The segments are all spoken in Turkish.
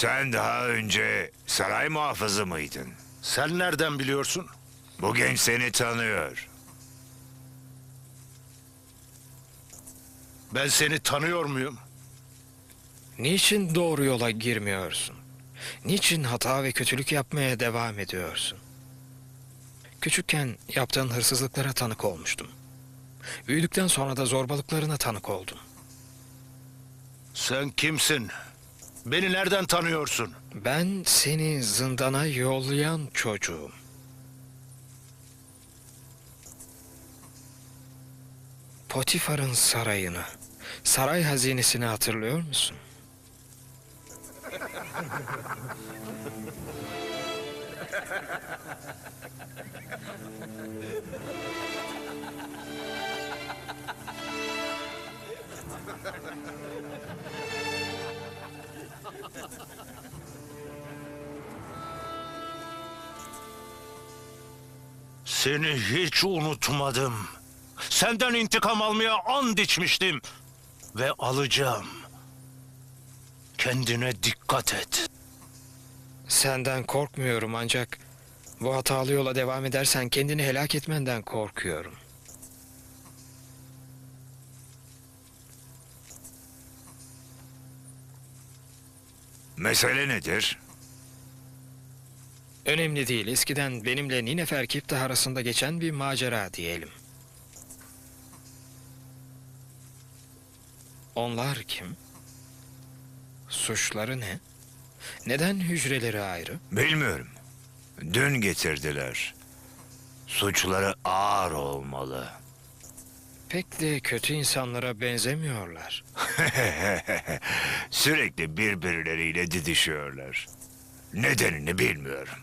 Sen daha önce saray muhafızı mıydın? Sen nereden biliyorsun? Bu genç seni tanıyor. Ben seni tanıyor muyum? Niçin doğru yola girmiyorsun? Niçin hata ve kötülük yapmaya devam ediyorsun? Küçükken yaptığın hırsızlıklara tanık olmuştum. Büyüdükten sonra da zorbalıklarına tanık oldum. Sen kimsin? Beni nereden tanıyorsun? Ben seni zindana yollayan çocuğum. Potifar'ın sarayını, saray hazinesini hatırlıyor musun? Seni hiç unutmadım. Senden intikam almaya and içmiştim. Ve alacağım. Kendine dikkat et. Senden korkmuyorum ancak bu hatalı yola devam edersen kendini helak etmenden korkuyorum. Mesele nedir? Önemli değil. Eskiden benimle Ninefer Kiptah arasında geçen bir macera diyelim. Onlar kim? Suçları ne? Neden hücreleri ayrı? Bilmiyorum. Dün getirdiler. Suçları ağır olmalı. Pek de kötü insanlara benzemiyorlar. Sürekli birbirleriyle didişiyorlar. Nedenini bilmiyorum.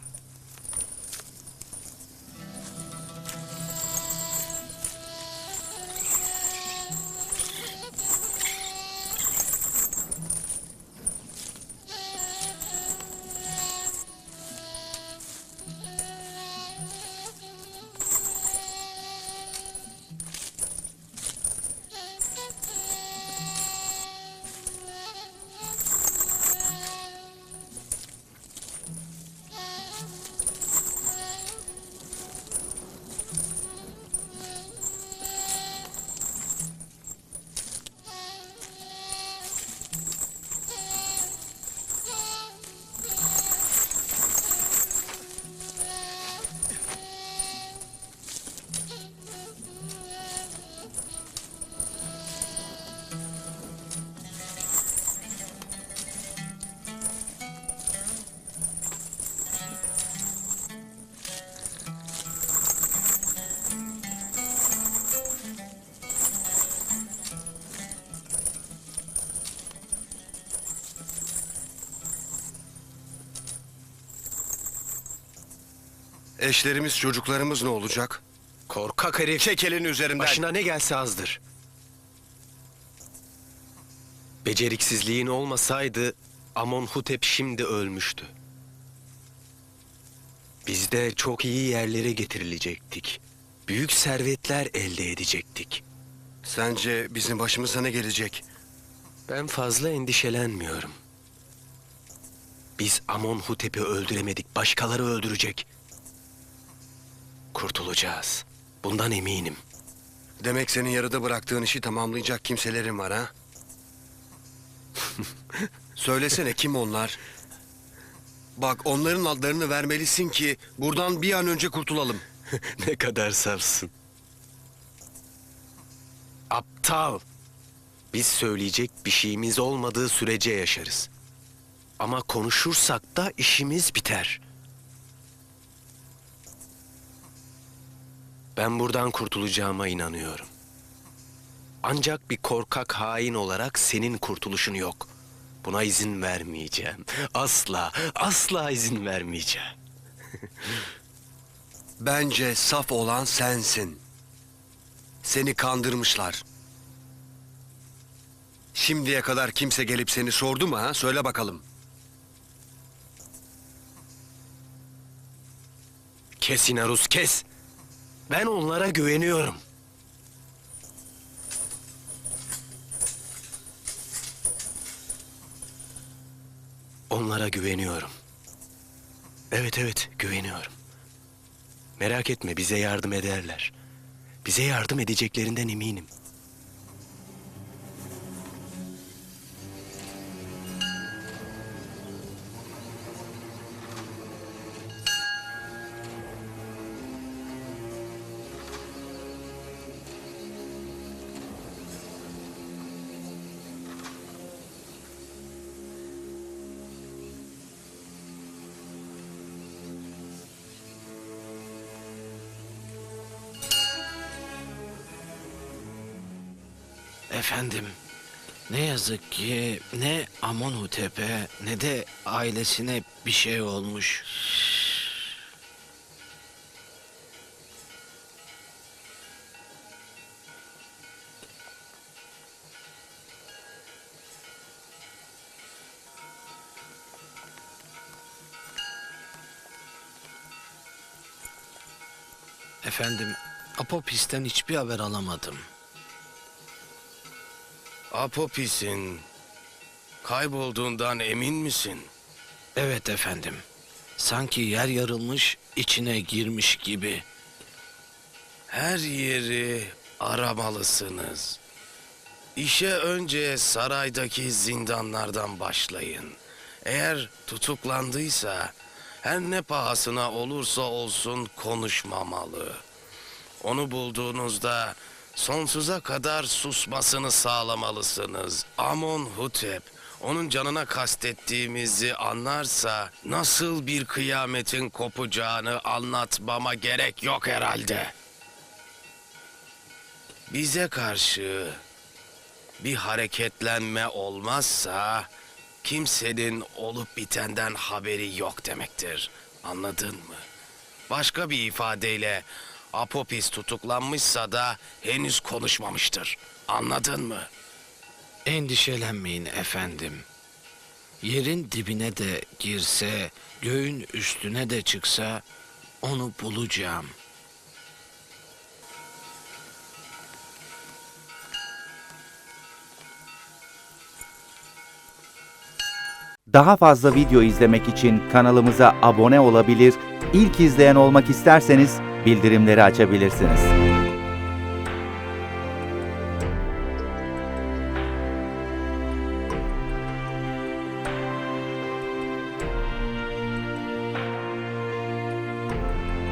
Eşlerimiz, çocuklarımız ne olacak? Korkak herif. Çek elini üzerinden. Başına ne gelse azdır. Beceriksizliğin olmasaydı Amonhotep şimdi ölmüştü. Biz de çok iyi yerlere getirilecektik. Büyük servetler elde edecektik. Sence bizim başımıza ne gelecek? Ben fazla endişelenmiyorum. Biz Amonhotep'i öldüremedik, başkaları öldürecek. Kurtulacağız. Bundan eminim. Demek senin yarıda bıraktığın işi tamamlayacak kimselerin var ha? Söylesene kim onlar? Bak onların adlarını vermelisin ki buradan bir an önce kurtulalım. ne kadar safsın. Aptal. Biz söyleyecek bir şeyimiz olmadığı sürece yaşarız. Ama konuşursak da işimiz biter. Ben buradan kurtulacağıma inanıyorum. Ancak bir korkak hain olarak senin kurtuluşun yok. Buna izin vermeyeceğim. Asla, asla izin vermeyeceğim. Bence saf olan sensin. Seni kandırmışlar. Şimdiye kadar kimse gelip seni sordu mu ha? Söyle bakalım. Kes Inarus kes. Ben onlara güveniyorum. Onlara güveniyorum. Evet evet güveniyorum. Merak etme bize yardım ederler. Bize yardım edeceklerinden eminim. Efendim, ne yazık ki ne Amonhotep'e ne de ailesine bir şey olmuş. Efendim, Apopis'ten hiçbir haber alamadım. Apopis'in kaybolduğundan emin misin? Evet efendim. Sanki yer yarılmış, içine girmiş gibi. Her yeri aramalısınız. İşe önce saraydaki zindanlardan başlayın. Eğer tutuklandıysa her ne pahasına olursa olsun konuşmamalı. Onu bulduğunuzda sonsuza kadar susmasını sağlamalısınız. Amon Hutep onun canına kastettiğimizi anlarsa nasıl bir kıyametin kopacağını anlatmama gerek yok herhalde. Bize karşı bir hareketlenme olmazsa kimsenin olup bitenden haberi yok demektir. Anladın mı? Başka bir ifadeyle Apopis tutuklanmışsa da henüz konuşmamıştır. Anladın mı? Endişelenmeyin efendim. Yerin dibine de girse, göğün üstüne de çıksa onu bulacağım. Daha fazla video izlemek için kanalımıza abone olabilir, ilk izleyen olmak isterseniz bildirimleri açabilirsiniz.